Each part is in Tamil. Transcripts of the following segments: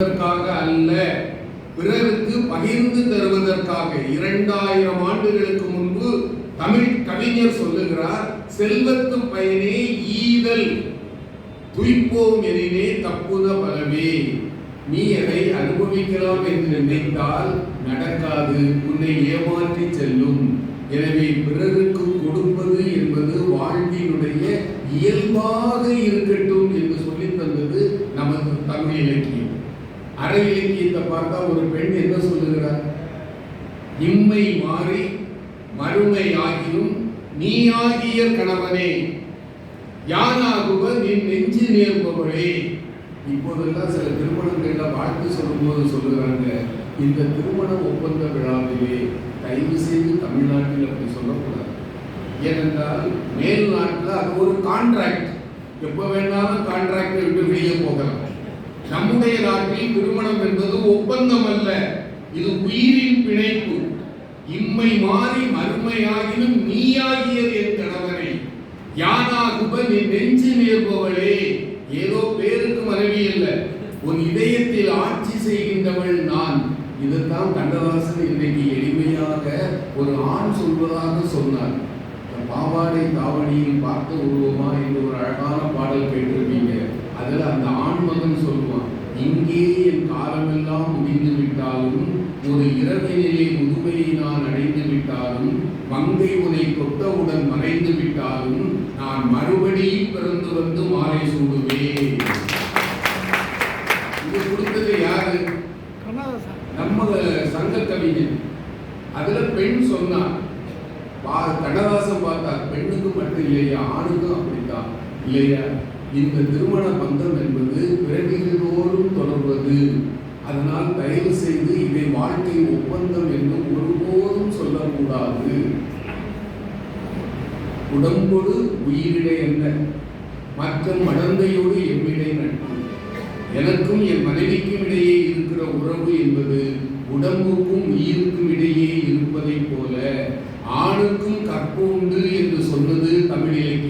தருவதற்காக அல்ல பிறருக்கு பகிர்ந்து தருவதற்காக. இரண்டாயிரம் ஆண்டுகளுக்கு முன்பு தமிழ் கவிஞர் சொல்லுகிறார் செல்வத்து பயனே ஈதல் துய்ப்போம் எனினே தப்புத பலவே நீ அதை அனுபவிக்கலாம் என்று நினைத்தால் நடக்காது உன்னை ஏமாற்றி செல்லும். எனவே பிறருக்கு கொடுப்பது என்பது வாழ்வினுடைய இயல்பாக இருக்கட்டும் என்று சொல்லி தந்தது நமது தமிழ் இலக்கியம். அரை இலக்கியத்தை பார்த்தா ஒரு பெண் என்ன சொல்லுகிறார் இம்மை மாறி மறுமை ஆகியும் நீ ஆகிய கணவனே யானாகுவ நின் நெஞ்சு நேர்பவளே. இப்போதெல்லாம் சில திருமணங்கள்ல வாழ்த்து சொல்லும்போது சொல்லுகிறாங்க இந்த திருமண ஒப்பந்த விழாவிலே தயவு செய்து தமிழ்நாட்டில் அப்படி சொல்லக்கூடாது. ஏனென்றால் மேல் நாட்டில் அது ஒரு கான்ட்ராக்ட் எப்போ வேணாலும் கான்ட்ராக்ட் விட்டு வெளியே போகலாம். நம்முடைய நாட்டில் திருமணம் என்பது ஒப்பந்தம் அல்ல இது உயிரின் பிணைப்பு. இம்மை மாறி மறுமையாகினும் நீயாகியது என் கணவனை. யானாகுப நீ நெஞ்சு நேர்பவளே. ஏதோ பேருக்கு மனைவி அல்ல. உன் இதயத்தில் ஆட்சி செய்கின்றவள் நான். இதுதான் கண்டவாசன் இன்றைக்கு எளிமையாக ஒரு ஆண் சொல்வதாக சொன்னார். பாவாடை தாவணியில் பார்த்து உருவமா என்று ஒரு அழகான பாடல் கேட்டிருப்பீங்க. அதில் அந்த ஆண் மகன் சொல்லுவான் இங்கே என் காலமெல்லாம் முடிந்து விட்டாலும் ஒரு இரவினிலே முதுமையை நான் அடைந்து விட்டாலும் மங்கை உனை தொட்டவுடன் மறைந்து விட்டாலும் நான் மறுபடியும் பிறந்து வந்து மாலை சூடுவேன். இது கொடுத்தது யாரு? நம்ம சங்க கவிஞன். அதுல பெண் சொன்னா பா கண்ணதாசன் பார்த்தா பெண்ணுக்கு மட்டும் இல்லையா ஆணுக்கும் அப்படித்தான். இல்லையா? இந்த திருமண பந்தம் என்பது பிறவிகளோடும் தொடர்வது. அதனால் தயவு செய்து இதை வாழ்க்கை ஒப்பந்தம் என்று ஒருபோதும் சொல்லக்கூடாது. உடம்போடு உயிரிடை என்ன? மற்ற மடந்தையோடு எம்மிடை நட்பு. எனக்கும் என் மனைவிக்கும் இடையே இருக்கிற உறவு என்பது உடம்புக்கும் உயிருக்கும் இடையே இருப்பதைப் போல ஆணுக்கும் கற்பு உண்டு என்று சொன்னது தமிழ் இலக்கியம்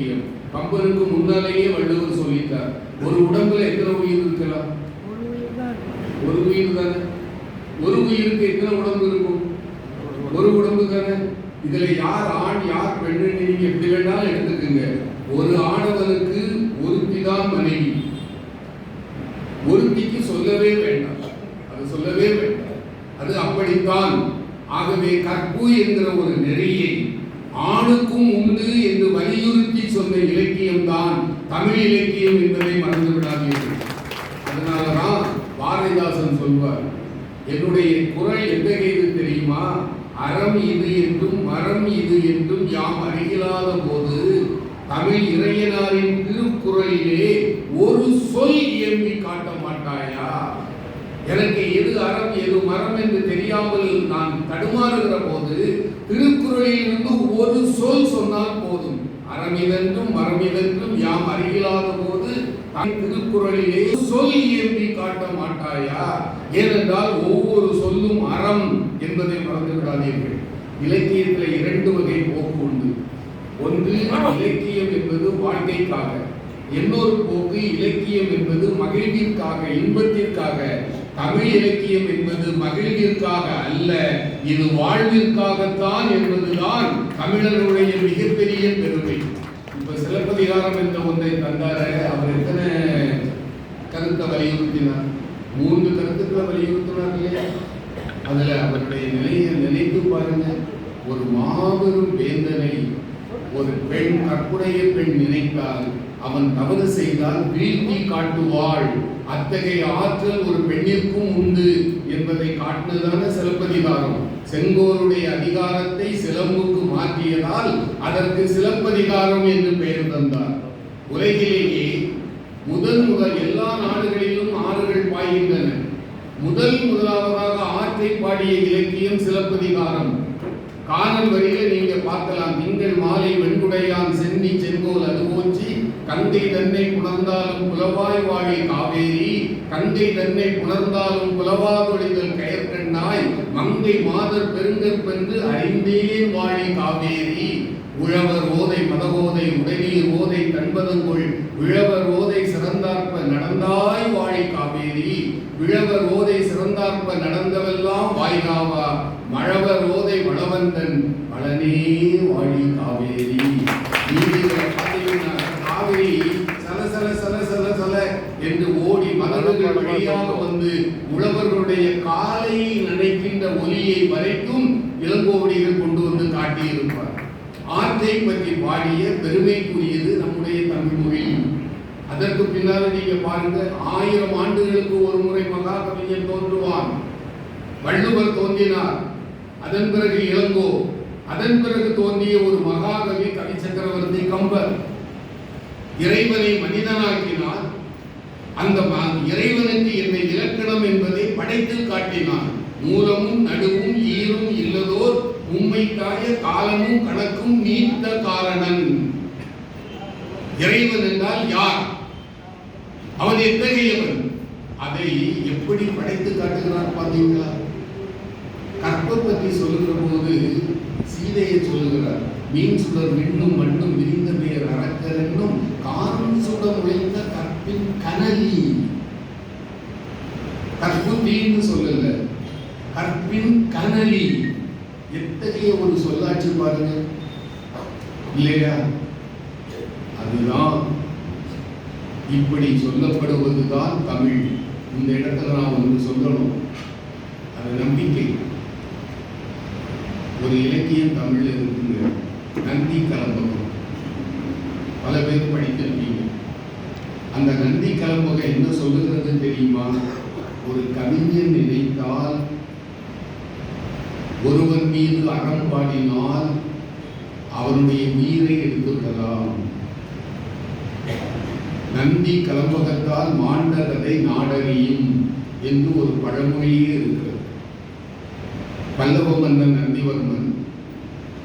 கம்பனுக்கு முன்னாலேயே வள்ளுவர் சொல்லிட்டார். ஒரு உடம்புல எத்தனை உயிர் இருக்கலாம்? ஒரு உயிர் தானே? ஒரு உயிருக்கு எத்தனை உடம்பு இருக்கும்? ஒரு உடம்பு தானே? இதுல யார் ஆண் யார் பெண்ணு நீங்க எப்படி வேணாலும் எடுத்துக்கோங்க. ஒரு ஆடவனுக்கு ஒருத்தி தான் மனைவி. ஒருத்திக்கு சொல்லவே வேண்டாம். அது சொல்லவே வேண்டாம். அது அப்படித்தான். ஆகவே கற்பு என்கிற ஒரு நெறியை ஆணுக்கும் உண்டு என்று வலியுறுத்தி சொன்ன இலக்கியம் தான் தமிழ் இலக்கியம் என்பதை மறந்து விடாதீர்கள் அதனாலதான் பாரதிதாசன் சொல்வார் என்னுடைய குரல் எத்தகையது தெரியுமா? அறம் இது என்றும் மரம் இது என்றும் யாம் அறியலாத போது தமிழ் இறையனாரின் திருக்குறளிலே ஒரு சொல் இயம்பி காட்ட மாட்டாயா? எனக்கு எது அறம் எது மரம் என்று தெரியாமல் நான் தடுமாறுகிற போது திருக்குறளில் இருந்து ஒரு சொல் சொன்னால் போதும். அறம் இதென்றும் மரம் இதென்றும் யாம் அறியலாத போது தன் திருக்குறளிலே சொல் இயம்பி காட்ட மாட்டாயா? ஏனென்றால் ஒவ்வொரு சொல்லும் அறம் என்பதை மறந்து விடாதீர்கள் இலக்கியத்தில் இரண்டு வகை போக்கு உண்டு. ஒன்று இலக்கியம் என்பது வாழ்க்கைக்காக. இன்னொரு போக்கு இலக்கியம் என்பது மகிழ்விற்காக இன்பத்திற்காக. தமிழ் இலக்கியம் என்பது மகிழ்விற்காக அல்ல இது வாழ்விற்காகத்தான் என்பதுதான் தமிழர்களுடைய மிகப்பெரிய பெருமை. இப்ப சிலப்பதிகாரம் என்ற ஒன்றை தந்தார. அவர் எத்தனை கருத்தை வலியுறுத்தினார்? மூன்று கருத்துக்களை வலியுறுத்தினார் இல்லையா? அதுல அவருடைய நிலையை நினைத்து பாருங்க. ஒரு மாபெரும் வேந்தனை ஒரு பெண் கற்புடைய பெண் நினைத்தால் அவன் தவறு செய்தால் வீழ்த்தி காட்டுவாள். அத்தகைய ஆற்றல் ஒரு பெண்ணிற்கும் உண்டு என்பதை காட்டுதான சிலப்பதிகாரம். செங்கோருடைய அதிகாரத்தை சிலம்புக்கு மாற்றியதால் அதற்கு சிலப்பதிகாரம் என்று பெயர் தந்தார். உலகிலேயே முதல் முதல் எல்லா நாடுகளிலும் ஆறுகள் பாய்கின்றன. முதல் முதலாவதாக ஆற்றை பாடிய இலக்கியம் சிலப்பதிகாரம். காணல் வரியில நீங்க பார்க்கலாம். திங்கள் மாலை வெண்குடையான் சென்னி செங்கோல் அது போச்சு கந்தை தன்னை புணர்ந்தாலும் புலவாய் வாழி காவேரி கந்தை தன்னை புணர்ந்தாலும் புலவாதொழிதல் கயற்கண்ணாய் மங்கை மாதர் பெருங்கற்பென்று அறிந்தேன் வாழி காவேரி. உழவர் ஓதை மதகோதை உடனீர் ஓதை கண்பதங்குள் உழவர் ஓதை சிறந்தார்ப்ப நடந்தாய் வாழி காவேரி. விழவர் ஓதை சிறந்தார்ப்ப நடந்தவெல்லாம் வாய்காவா மழவர் ஓதை வளவந்தன் பழனே வாழி காவேரி நீதிகளை பார்த்தீங்கன்னா காவிரி சல சல சல சல சல என்று ஓடி மலர்கள் வழியாக வந்து உழவர்களுடைய காலை நினைக்கின்ற ஒலியை வரைக்கும் இளங்கோவடிகள் கொண்டு வந்து காட்டியிருப்பார் ஆற்றை பற்றி பாடிய பெருமைக்குரியது நம்முடைய தமிழ் மொழி அதற்கு பின்னால நீங்க பாருங்க ஆயிரம் ஆண்டுகளுக்கு ஒரு முறை மகாகவிஞன் தோன்றுவான் வள்ளுவர் தோன்றினார். அதன் பிறகு இளங்கோ அதன் பிறகு தோன்றிய ஒரு மகாகவி கவி சக்கரவர்த்தி கம்பர். இறைவனை மனிதனாக்கினார். அந்த இறைவனுக்கு என்னை இலக்கணம் என்பதை படைத்து காட்டினான் மூலமும் நடுவும் ஈரும் இல்லதோர் உண்மைக்காய காலமும் கணக்கும் நீத்த காரணன். இறைவன் என்றால் யார்? அவன் எத்தகையவன் அதை எப்படி படைத்து காட்டுகிறார் பார்த்தீங்களா? கற்பை பற்றி சொல்லுகிற போது சீதையை சொல்லுகிறார் மீன் சுடர் விண்ணும் மண்ணும் விரிந்த பெயர் அரக்கர் என்னும் காரும் சுட முளைத்த கற்பின் கனலி. கற்பு சொல்லல கற்பின் கனலி. எத்தகைய ஒரு சொல்லாட்சி பாருங்க. இல்லையா அதுதான் இப்படி சொல்லப்படுவதுதான் தமிழ். இந்த இடத்துல நான் ஒன்று சொல்லணும். அது நம்பிக்கை. ஒரு இலக்கியம் தமிழில் இருக்குங்க நந்தி கலம்பகம் பல பேர் படித்திருக்கீங்க அந்த நந்தி கலம்பகம் என்ன சொல்லுகிறது தெரியுமா? ஒரு கவிஞன் நினைத்தால் ஒருவர் மீது அறம் பாடினால் அவருடைய உயிரை எடுத்து நந்தி கலம்பகத்தால் மாண்டகதை நாடறியும் என்று ஒரு பழமொழியே இருக்கிறது. பல்லவ மன்னன் நந்திவர்மன்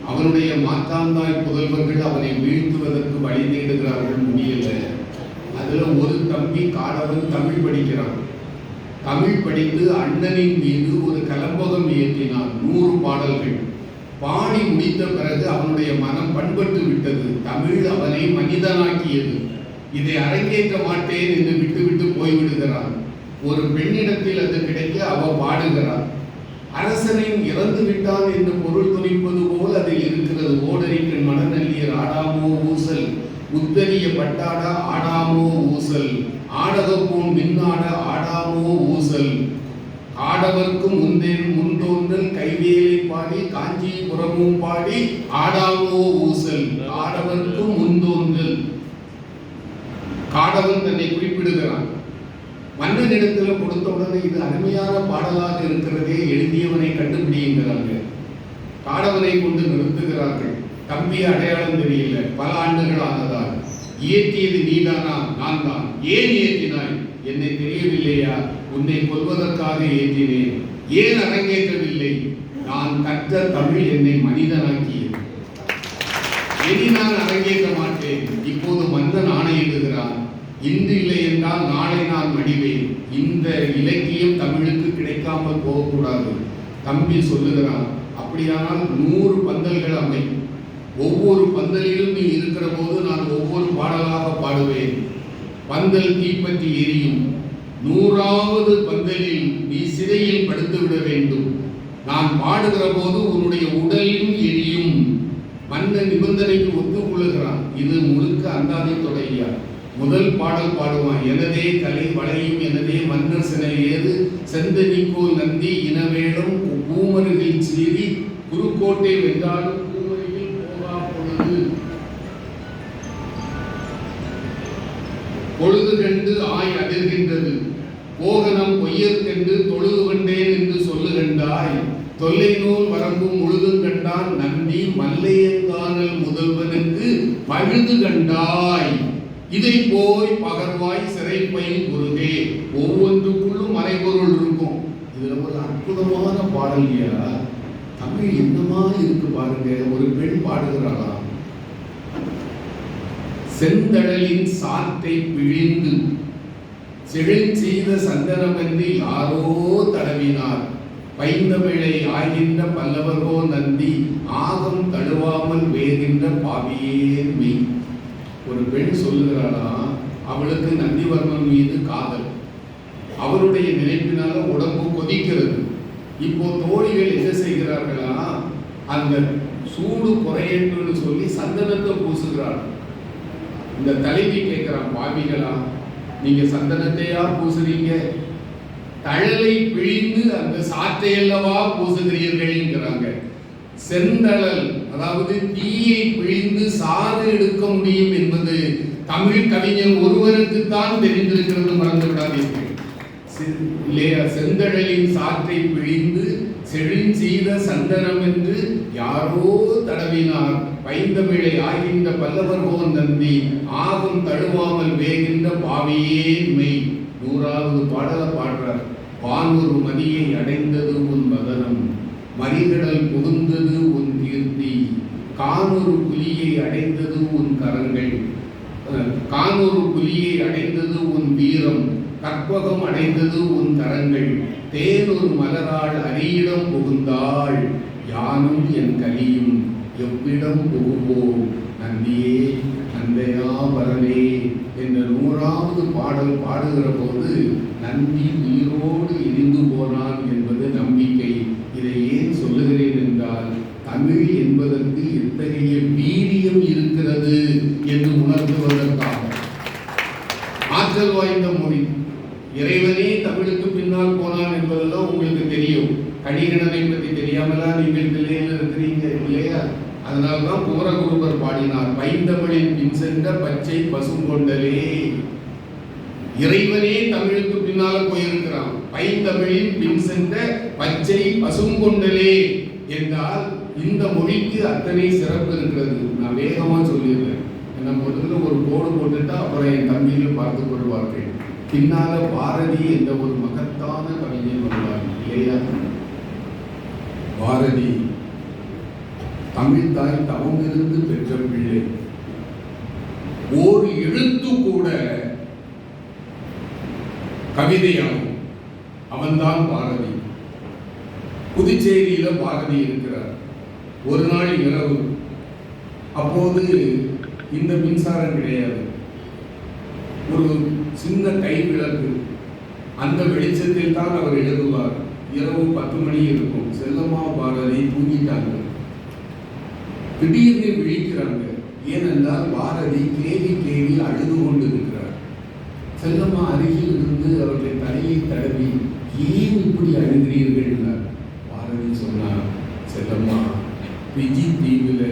அவனுடைய மாத்தாந்தாய் புதல்வர்கள் அவனை வீழ்த்துவதற்கு வழி தேடுகிறார்கள் முடியல. அதுல ஒரு தம்பி காடவன் தமிழ் படிக்கிறான். தமிழ் படித்து அண்ணனின் மீது ஒரு கலம்பகம் இயற்றினான் நூறு பாடல்கள். பாடி முடித்த பிறகு அவனுடைய மனம் பண்பட்டு விட்டது. தமிழ் அவனை மனிதனாக்கியது. இதை அரங்கேற்ற மாட்டேன் என்று விட்டுவிட்டு போய்விடுகிறான். ஒரு பெண்ணிடத்தில் அது கிடைக்க அவ பாடுகிறார் அரசனின் இறந்து விட்டான் என்று பொருள் துணிப்பது போல் அதில் இருக்கிறது. ஓடரிக்கன் மனநல்லியர் ஆடாமோ ஊசல் உத்தரிய பட்டாடா ஆடாமோ ஊசல் ஆடகப்பூன் மின்னாட ஆடாமோ ஊசல். ஆடவர்க்கும் முந்தேன் முன்தோன்றல் கைவேலை பாடி காஞ்சிபுரமும் பாடி ஆடாமோ ஊசல். ஆடவர்க்கும் காடவன் தன்னை குறிப்பிடுகிறான். மன்னனிடத்தில் கொடுத்த உடனே இது அருமையான பாடலாக இருக்கிறதே எழுதியவனை கண்டுபிடிங்கிறாங்க காடவனை கொண்டு நிறுத்துகிறார்கள். தம்பி அடையாளம் தெரியல. பல ஆண்டுகள் ஆனதால். இயற்றியது நீதானா? நான் தான் ஏன் இயற்றினாய்? என்னை தெரியவில்லையா? உன்னை கொல்வதற்காக ஏற்றினேன் ஏன் அரங்கேற்றவில்லை? நான் கற்ற தமிழ் என்னை மனிதனாக்கியது இனி நான் அரங்கேற்ற மாட்டேன் இப்போது மன்னன் ஆணையிடுகிறான் இன்று இல்லை என்றால் நாளை நான் மடிவேன் இந்த இலக்கியம் தமிழுக்கு கிடைக்காமல் போகக்கூடாது. தம்பி சொல்லுகிறான் அப்படியானால் நூறு பந்தல்கள் அமை ஒவ்வொரு பந்தலிலும் நீ இருக்கிற போது நான் ஒவ்வொரு பாடலாக பாடுவேன். பந்தல் தீப்பற்றி எரியும். நூறாவது பந்தலில் நீ சிறையில் படுத்து விட வேண்டும். நான் பாடுகிற போது உன்னுடைய உடலும் எரியும். மன்ன நிபந்தனைக்கு ஒத்துக்கொள்ளுகிறான். இது முழுக்க அந்தாதி தொடையா முதல் பாடல் பாடுவான். எனதே கலை வளையும் எனதே மன்னர் சினை ஏது? செந்தனிக்கோல் நந்தி இனவேடம் பூமருகில் சீறி குருக்கோட்டை வென்றாலும் பூமருகில் போகா பொழுது. பொழுது கண்டு ஆய் அதிர்கின்றது. போகனம் பொய்யற்கென்று தொழுது கொண்டேன் என்று சொல்லுகின்றாய். தொல்லை நூல் வரம்பும் முழுதும் கண்டான். நந்தி மல்லையங்கானல் முதல்வனுக்கு பழுது கண்டாய். இதை போய் பகர்வாய் சிறைப்பையும் குருகே ஒவ்வொன்றுக்குள்ளும் மறைபொருள் இருக்கும். இதுல ஒரு அற்புதமான பாடல்யா தமிழ் என்னமா இருக்கு பாருங்க. ஒரு பெண் பாடுகிறாளா? செந்தடலின் சாத்தை பிழிந்து செழில் செய்த சந்தனமன்றி யாரோ தடவினார். பைந்தமிழை ஆகின்ற பல்லவரோ நந்தி ஆகம் தழுவாமல் வேகின்ற பாவியே மெய். பெண் சொல்லுகிறாளா அவளுக்கு நந்திவர்மன் மீது காதல். அவருடைய நினைப்பினால உடம்பு கொதிக்கிறது. இப்போ தோழிகள் என்ன செய்கிறார்களா அந்த சூடு குறையட்டும்னு சொல்லி சந்தனத்தை பூசுகிறாள். இந்த தலைவி கேட்கிறான் பாவிகளா நீங்க சந்தனத்தையா பூசுறீங்க? தழலை பிழிந்து அந்த சாற்றையல்லவா பூசுகிறீர்கள்ங்கிறாங்க. செந்தழல் அதாவது தீயை பிழிந்து சாறு எடுக்க முடியும் என்பது தமிழ் கவிஞர் ஒருவருக்கு தான் தெரிந்திருக்கிறது மறந்துவிடாதீர்கள் இல்லையா? செந்தழலின் சாற்றை பிழிந்து செழிஞ்செய்த சந்தனம் என்று யாரோ தடவினார். பைந்தமிழை ஆகின்ற பல்லவர் கோவன் தந்தி ஆகும் தழுவாமல் வேகின்ற பாவியே மெய். நூறாவது பாடல பாடுறார். வானொரு மதியை அடைந்தது உன் மதனம். மறிகடல் புகுந்தது உன் கீர்த்தி கானொரு புலியை அடைந்தது உன் கரங்கள். அஹ், கானொரு புலியை அடைந்தது உன் வீரம் கற்பகம் அடைந்தது உன் கரங்கள். தேனொரு மலரால் அரியிடம் புகுந்தாள் யானும் என் கலியும் எவ்விடம் புகுவோம்? நந்தியே நந்தையா வரனே என்ற நூறாவது பாடல் பாடுகிற போது நந்தி உயிரோடு இணைந்து போனான் என்பது நம்பிக்கை இதை ஏன் சொல்லுகிறேன் என்றால் தமிழ் என்பதற்கு எத்தகைய வீரியம் இருக்கிறது என்று உணர்த்துவதற்காக ஆற்றல் வாய்ந்த மொழி. இறைவனே தமிழுக்கு பின்னால் போனான் என்பதெல்லாம் உங்களுக்கு தெரியும். கணிகணனை பற்றி தெரியாமலா நீங்கள் பிள்ளைகள் இருக்கிறீங்க இல்லையா? அதனால்தான் குமரகுருபர் பாடினார் பைந்தமிழின் பின் சென்ற பச்சை பசுங்கொண்டலே இறைவனே தமிழுக்கு பின்னால போயிருக்கிறான் பைந்தமிழின் பின் சென்ற பச்சை பசுங்கொண்டலே என்றால் இந்த மொழிக்கு அத்தனை சிறப்பு இருக்கிறது. நான் வேகமா சொல்லிடுறேன். நம்ம முதல்ல ஒரு கோடு போட்டுட்டா அப்புறம் என் தம்பிகள் பார்த்து கொள்வார்கள். பின்னால பாரதி என்ற ஒரு மகத்தான கவிஞன் வருவார். இல்லையா? பாரதி தமிழ் தாய் தவமிருந்து பெற்ற பிள்ளை. ஒரு எழுத்து கூட கவிதையாகும். அவன்தான் பாரதி. புதுச்சேரியில பாரதி இருக்கிறார். ஒரு நாள் இரவு. அப்போது இந்த மின்சாரம் கிடையாது. ஒரு சின்ன கை விளக்கு அந்த வெளிச்சத்தில் தான் அவர் எழுதுவார். இரவு பத்து மணி இருக்கும். செல்லம்மா பாரதி தூங்கிட்டாங்க. திடீர்னு விழிக்கிறாங்க. ஏனென்றால் பாரதி கேவி கேவி அழுது கொண்டு இருக்கிறார் செல்லம்மா அருகில் இருந்து அவருடைய தலையை தடவி ஏன் இப்படி அழுகிறீர்கள்? பாரதி சொன்னார் செல்லம்மா பிஜி தீவில்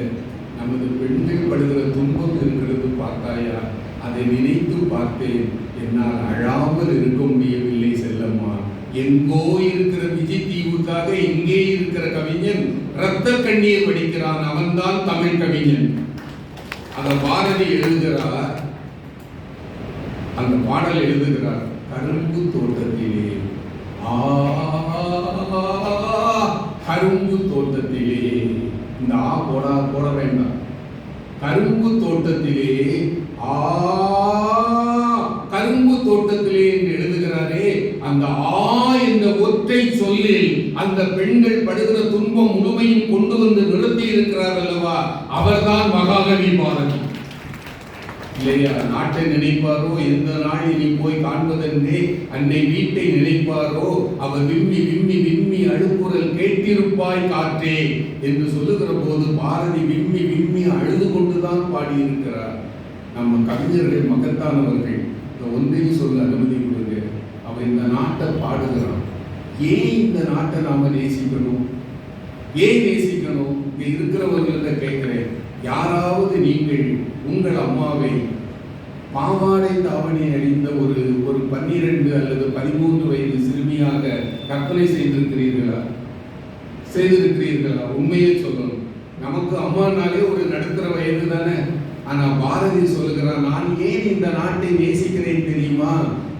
நமது பெண்கள் படுகிற துன்பம் இருக்கிறது பார்த்தாயா அதை நினைத்து பார்த்தேன் என்னால் அழாமல் இருக்க முடியவில்லை செல்லம்மா எங்கோ இருக்கிற விஜய் தீவுக்காக இங்கே இருக்கிற கவிஞன் ரத்த கண்ணீர் வடிக்கிறான் அவன்தான் தமிழ் கவிஞன் அந்த பாரதி எழுதுகிறார் அந்த பாடல் எழுதுகிறார் கரும்பு தோட்டத்திலே ஆ கரும்பு இந்த ஆ போட போட வேண்டாம். கரும்பு தோட்டத்திலே ஆ கரும்பு தோட்டத்திலே என்று எழுதுகிறாரே அந்த ஆ என்ற ஒற்றை சொல்லில் அந்த பெண்கள் படுகிற துன்பம் முழுமையும் கொண்டு வந்து நிறுத்தி இருக்கிறார் அல்லவா? அவர்தான் மகாகவி பாரதி. இல்லையா நாட்டை நினைப்பாரோ? எந்த நாள் நீ போய் காண்பதென்றே அன்னை வீட்டை நினைப்பாரோ? அவர் விம்மி விம்மி விம்மி அழுக்குரல் கேட்டிருப்பாய் காற்றே என்று சொல்லுகிற போது பாரதி விம்மி விம்மி அழுது கொண்டுதான் பாடியிருக்கிறார். நம்ம கவிஞர்கள் மகத்தானவர்கள் இந்த ஒன்றையும் சொல்ல அனுமதி கொடுங்க. அவன் இந்த நாட்டை பாடுகிறான். ஏன் இந்த நாட்டை நாம நேசிக்கணும்? ஏன் நேசிக்கணும்? இங்க இருக்கிறவர்கள்ட்ட கேட்கிறேன். யாராவது நீங்கள் உங்கள் அம்மாவை பாவாடை தாவணி அணிந்த ஒரு ஒரு பன்னிரண்டு அல்லது பதிமூன்று வயது சிறுமியாக கற்பனை செய்திருக்கிறீர்களா? செய்திருக்கிறீர்களா? உண்மையை சொல்லணும். நமக்கு அம்மானாலே ஒரு நடுத்தர வயது தானே. ஆனா பாரதி சொல்லுகிறான் நான் ஏன் இந்த நாட்டை நேசிக்கிறேன் தெரியுமா?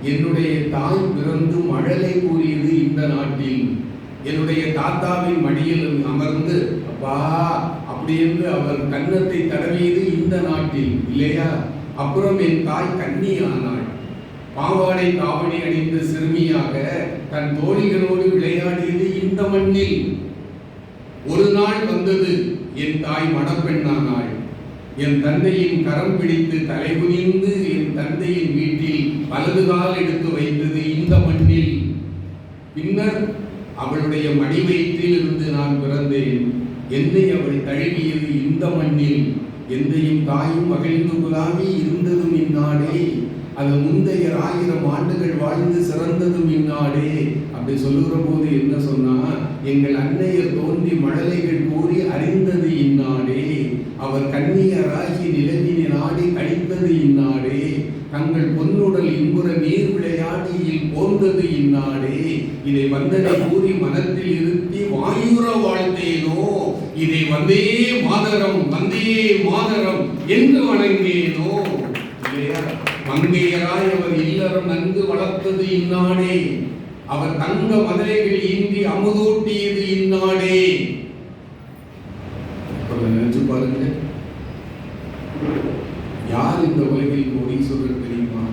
என்னுடைய தாய் பிறந்து மழலை கூறியது இந்த நாட்டில். என்னுடைய தாத்தாவின் மடியில் அமர்ந்து அப்பா அப்படி என்று அவர் கன்னத்தை தடவியது இந்த நாட்டில். இல்லையா? அப்புறம் என் தாய் கன்னி பாவாடை காவடி அணிந்த சிறுமியாக தன் தோழிகளோடு விளையாடியது இந்த மண்ணில். ஒரு நாள் வந்தது என் தாய் மணப்பெண்ணானாள். என் தந்தையின் கரம் பிடித்து தலைகுனிந்து என் தந்தையின் வீட்டில் வலது கால் எடுத்து வைத்தது இந்த மண்ணில். பின்னர் அவளுடைய மடி வயிற்றில் இருந்து நான் பிறந்தேன். என்னை அவள் தழுவியது இந்த மண்ணில். எந்தையும் தாயும் மகிழ்ந்து குலாமி இருந்ததும் இந்நாடே. அது முந்தைய ஆயிரம் ஆண்டுகள் வாழ்ந்து சிறந்ததும் இந்நாடே. அப்படி சொல்லுகிற போது என்ன சொன்னா எங்கள் அன்னையர் தோன்றி மழலைகள் கூறி அறிந்தது இந்நாடே. அவர் கண்ணியராகி நிலவினை நாடி கழித்தது இந்நாடே. தங்கள் பொன்னுடல் இன்புற நீர் விளையாடியில் போந்தது இந்நாடே. இதை வந்தனை கூறி மனத்தில் இருத்தி வாயுற வாழ்த்தேனோ. இதை வந்தே மாதரம் வந்தே மாதரம் என்று வணங்கினோ இல்லையா? மங்கையராய் அவர் இல்லறம் நன்கு வளர்த்தது இந்நாடே. அவர் தங்க மதுரைகள் இன்றி அமுதூட்டியது இந்நாடே. நினைச்சு பாருங்க. யார் இந்த உலகில் கோடீஸ்வரர் தெரியுமா?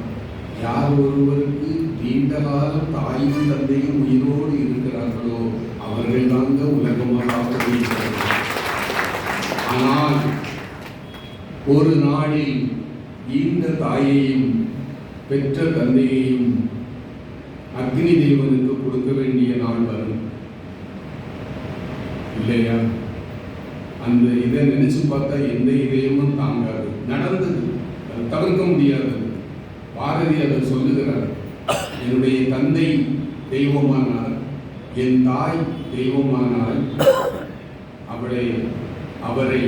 யார் ஒருவருக்கு நீண்ட காலம் தாயும் தந்தையும் உயிரோடு இருக்கிறார்களோ? அவர்கள் தாங்க உலகமாக ஆனால் ஒரு நாளில் ஈந்த தாயையும் பெற்ற தந்தையையும் அக்னி தேவனுக்கு கொடுக்க வேண்டிய நாள் வரும். இல்லையா? அந்த இதை நினைச்சு பார்த்தா எந்த இதயமும் தாங்காது. நடந்தது. அது தவிர்க்க முடியாதது பாரதி அதை சொல்லுகிறார். என்னுடைய தந்தை தெய்வமானார். என் தாய் தெய்வமானால் அவளை அவரை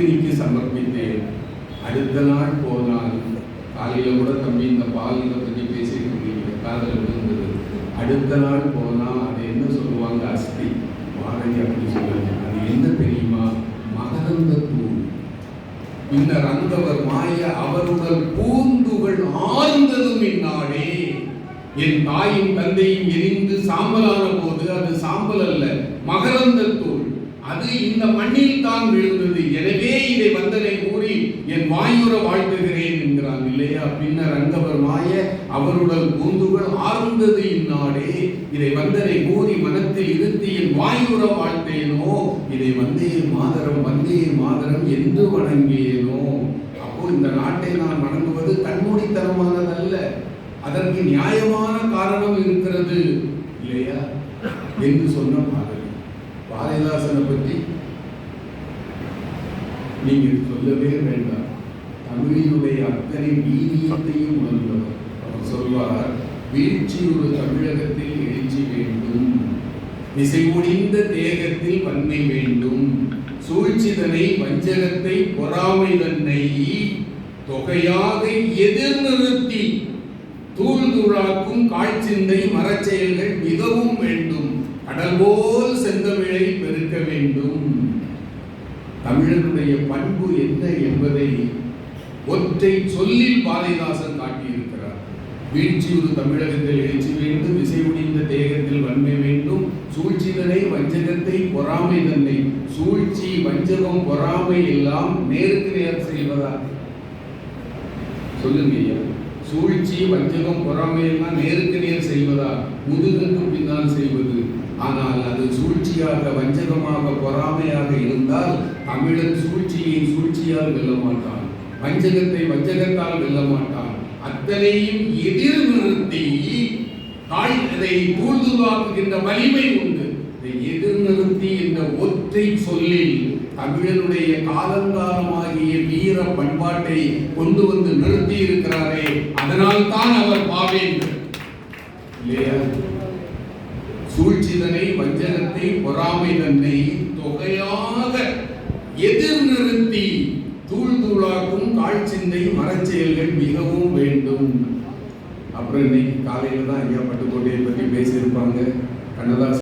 அக்னிக்கு சமர்ப்பித்தேன். அடுத்த நாள் போனால் காலையில கூட தம்பி இந்த பால் இதை பற்றி பேசிட்டு இருந்தீங்க காதல விழுந்தது. அடுத்த நாள் போனா அதை என்ன சொல்லுவாங்க அஸ்தி? வாரதி அப்படி சொல்லுவாங்க. அது என்ன தெரியுமா? மகரந்த தூள் பின்னர் அந்தவர் மாய அவருடன் பூந்துகள் ஆழ்ந்ததும் இந்நாடே. என் தாயும் தந்தையும் எரிந்து சாம்பலான போது அது சாம்பல் அல்ல மகரந்த தூள் அது இந்த மண்ணில் தான் விழுந்தது. எனவே இதை வந்தனை கூறி என் வாயுற வாழ்த்துகிறேன் என்கிறான் இல்லையா? பின்னர் அங்கவர் மாய அவருடன் பூந்துகள் ஆழ்ந்தது இந்நாடே. இதை வந்தனை கூறி மனத்தில் இருத்தி என் வாயுற வாழ்த்தேனோ? இதை வந்தே மாதரம் வந்தே மாதரம் என்று வணங்கியேனோ அப்போ இந்த நாட்டை நான் வணங்குவது கண்மூடித்தனமானதல்ல அதற்கு நியாயமான காரணம் இருக்கிறது இல்லையா? என்று சொன்ன பாரதி பாரதிதாசனை பற்றி நீங்கள் சொல்லவே வேண்டாம். தமிழினுடைய அத்தனை வீரியத்தையும் உணர்ந்தவர். அவர் சொல்வார் வீழ்ச்சி ஒரு தமிழகத்தில் எழுச்சி வேண்டும். திசை முடிந்த தேகத்தில் வன்மை வேண்டும். சூழ்ச்சிதனை வஞ்சகத்தை பொறாமை தன்னை தொகையாக எதிர்நிறுத்தி தூள் தூளாக்கும் காய்ச்சிந்தை மரச்செயல்கள் மிகவும் வேண்டும். கடல் போல் செந்தமிழை பெருக்க வேண்டும். தமிழனுடைய பண்பு என்ன என்பதை ஒற்றை சொல்லில் பாரதிதாசன் காட்டியிருக்கிறார். வீழ்ச்சி ஒரு தமிழகத்தில் எழுச்சி வேண்டும் விசை முடிந்த தேகத்தில் வன்மை வேண்டும் சூழ்ச்சிதனை வஞ்சகத்தை பொறாமை தன்னை சூழ்ச்சி வஞ்சகம் பொறாமை எல்லாம் நேருக்கு நேர் செய்வதா? சொல்லுங்க ஐயா. சூழ்ச்சி வஞ்சகம் பொறாமை எல்லாம் நேருக்கு நேர் செய்வதா? முதுகுக்கு பின்னால் செய்வது. ஆனால் அது சூழ்ச்சியாக வஞ்சகமாக பொறாமையாக இருந்தால் தமிழன் சூழ்ச்சியை சூழ்ச்சியால் வெல்ல மாட்டான். வஞ்சகத்தை வஞ்சகத்தால் வெல்ல மாட்டான். அத்தனையும் எதிர் நிறுத்தி தாய் அதை தூள்துவாக்குகின்ற வலிமை உண்டு. இதை எதிர் நிறுத்தி என்ற ஒற்றை சொல்லில் தமிழனுடைய காலங்காலமாகிய வீர பண்பாட்டை கொண்டு வந்து நிறுத்தி இருக்கிறாரே அதனால் தான் அவர் பாவேன் இல்லையா சூழ்ச்சிதனை வஞ்சகத்தை பொறாமை தன்னை தொகையாக எதிர் நிறுத்தி தூள் தூளாக்கும் காழ்ச்சிந்தை மரச்செயல்கள் மிகவும் வேண்டும். அப்புறம் இன்னைக்கு காலையில தான் ஐயா பட்டுக்கோட்டையை பற்றி பேசியிருப்பாங்க. கண்ணதாசன்